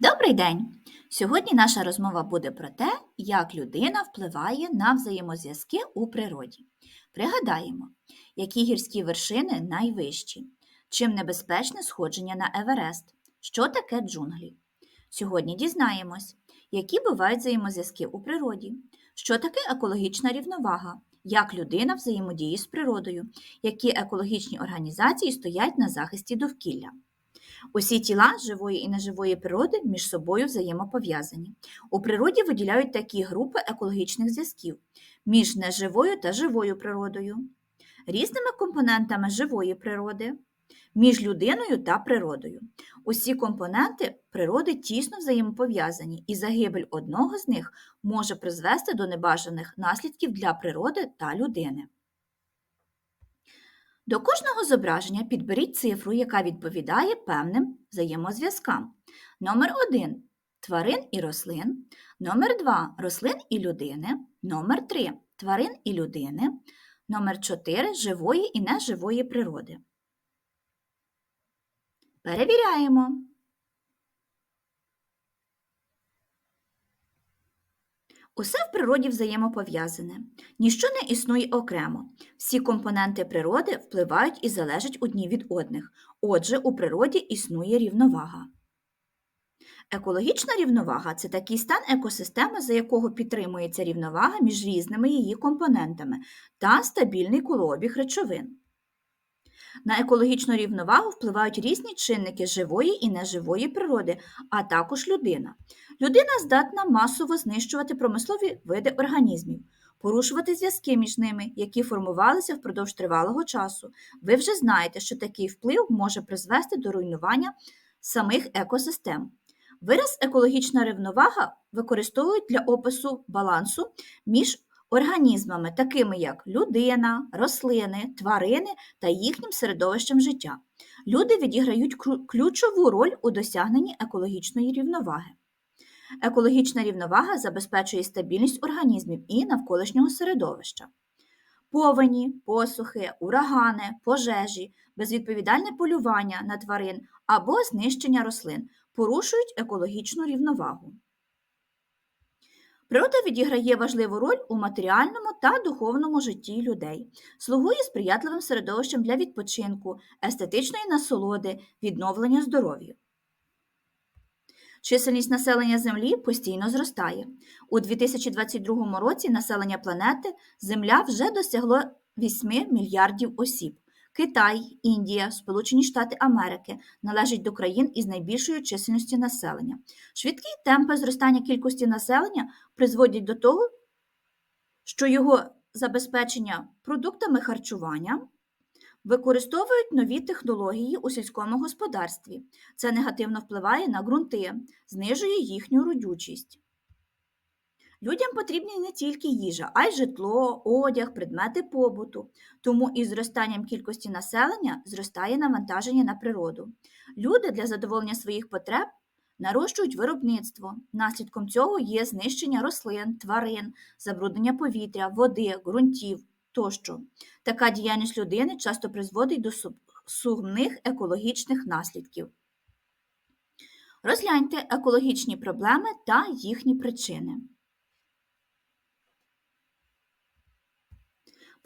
Добрий день! Сьогодні наша розмова буде про те, як людина впливає на взаємозв'язки у природі. Пригадаємо, які гірські вершини найвищі, чим небезпечне сходження на Еверест, що таке джунглі. Сьогодні дізнаємось, які бувають взаємозв'язки у природі, що таке екологічна рівновага, як людина взаємодіє з природою, які екологічні організації стоять на захисті довкілля. Усі тіла живої і неживої природи між собою взаємопов'язані. У природі виділяють такі групи екологічних зв'язків між неживою та живою природою, різними компонентами живої природи, між людиною та природою. Усі компоненти природи тісно взаємопов'язані, і загибель одного з них може призвести до небажаних наслідків для природи та людини. До кожного зображення підберіть цифру, яка відповідає певним взаємозв'язкам. Номер 1 тварин і рослин. Номер 2 рослин і людини. Номер 3 тварин і людини. Номер 4 живої і неживої природи. Перевіряємо. Усе в природі взаємопов'язане. Ніщо не існує окремо. Всі компоненти природи впливають і залежать одні від одних. Отже, у природі існує рівновага. Екологічна рівновага це такий стан екосистеми, за якого підтримується рівновага між різними її компонентами та стабільний колообіг речовин. На екологічну рівновагу впливають різні чинники живої і неживої природи, а також людина. Людина здатна масово знищувати промислові види організмів, порушувати зв'язки між ними, які формувалися впродовж тривалого часу. Ви вже знаєте, що такий вплив може призвести до руйнування самих екосистем. Вираз екологічна рівновага використовують для опису балансу між організмами, такими як людина, рослини, тварини та їхнім середовищем життя. Люди відіграють ключову роль у досягненні екологічної рівноваги. Екологічна рівновага забезпечує стабільність організмів і навколишнього середовища. Повені, посухи, урагани, пожежі, безвідповідальне полювання на тварин або знищення рослин порушують екологічну рівновагу. Природа відіграє важливу роль у матеріальному та духовному житті людей, слугує сприятливим середовищем для відпочинку, естетичної насолоди, відновлення здоров'я. Чисельність населення Землі постійно зростає. У 2022 році населення планети Земля вже досягло 8 мільярдів осіб. Китай, Індія, Сполучені Штати Америки належать до країн із найбільшою чисельністю населення. Швидкі темпи зростання кількості населення призводять до того, що його забезпечення продуктами харчування використовують нові технології у сільському господарстві. Це негативно впливає на ґрунти, знижує їхню родючість. Людям потрібні не тільки їжа, а й житло, одяг, предмети побуту. Тому із зростанням кількості населення зростає навантаження на природу. Люди для задоволення своїх потреб нарощують виробництво. Наслідком цього є знищення рослин, тварин, забруднення повітря, води, ґрунтів тощо. Така діяльність людини часто призводить до сумних екологічних наслідків. Розгляньте екологічні проблеми та їхні причини.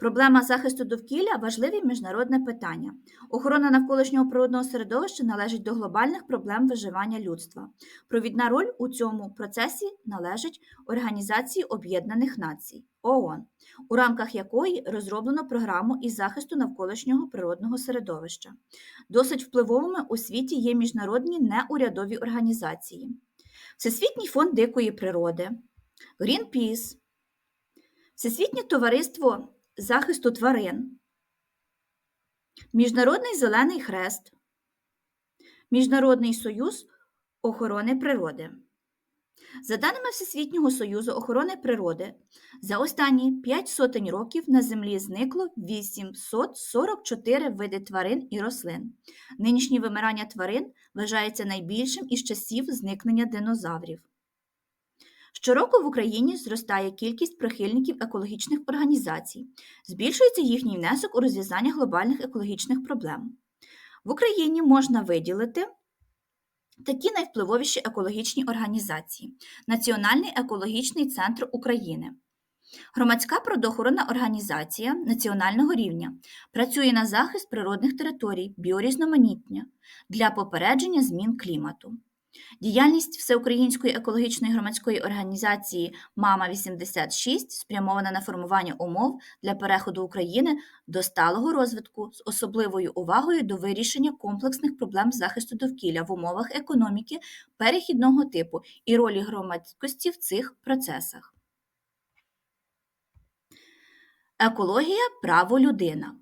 Проблема захисту довкілля важливе міжнародне питання. Охорона навколишнього природного середовища належить до глобальних проблем виживання людства. Провідна роль у цьому процесі належить Організації Об'єднаних Націй ООН, у рамках якої розроблено програму із захисту навколишнього природного середовища. Досить впливовими у світі є міжнародні неурядові організації, Всесвітній фонд дикої природи, Greenpeace, Всесвітнє товариство захисту тварин, Міжнародний зелений хрест, Міжнародний союз охорони природи. За даними Всесвітнього Союзу охорони природи, за останні 5 сотень років на Землі зникло 844 види тварин і рослин. Нинішнє вимирання тварин вважається найбільшим із часів зникнення динозаврів. Щороку в Україні зростає кількість прихильників екологічних організацій, збільшується їхній внесок у розв'язання глобальних екологічних проблем. В Україні можна виділити Такі найвпливовіші екологічні організації: Національний екологічний центр України, Громадська природоохоронна організація національного рівня працює на захист природних територій, біорізноманіття для попередження змін клімату. Діяльність Всеукраїнської екологічної громадської організації Мама 86 спрямована на формування умов для переходу України до сталого розвитку з особливою увагою до вирішення комплексних проблем захисту довкілля в умовах економіки перехідного типу і ролі громадськості в цих процесах. Екологія право людина.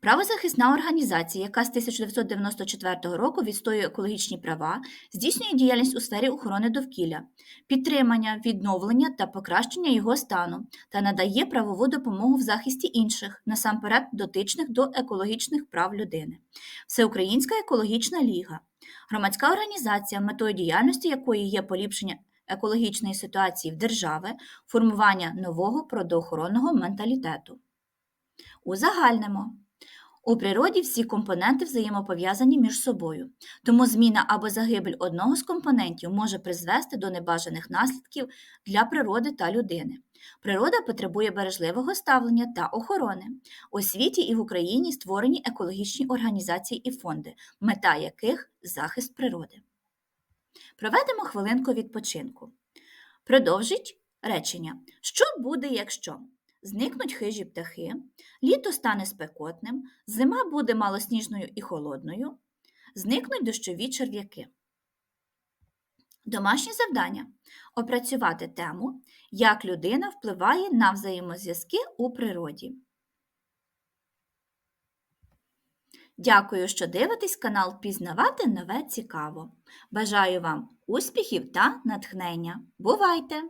Правозахисна організація, яка з 1994 року відстоює екологічні права, здійснює діяльність у сфері охорони довкілля, підтримання, відновлення та покращення його стану та надає правову допомогу в захисті інших, насамперед дотичних до екологічних прав людини. Всеукраїнська екологічна ліга, громадська організація, метою діяльності якої є поліпшення екологічної ситуації в держави, формування нового природоохоронного менталітету. Узагальнимо. У природі всі компоненти взаємопов'язані між собою, тому зміна або загибель одного з компонентів може призвести до небажаних наслідків для природи та людини. Природа потребує бережливого ставлення та охорони. У світі і в Україні створені екологічні організації і фонди, мета яких захист природи. Проведемо хвилинку відпочинку. Продовжіть речення. Що буде, якщо? Зникнуть хижі птахи, літо стане спекотним, зима буде малосніжною і холодною, зникнуть дощові черв'яки. Домашнє завдання опрацювати тему, як людина впливає на взаємозв'язки у природі. Дякую, що дивитесь канал Пізнавати нове цікаво. Бажаю вам успіхів та натхнення. Бувайте!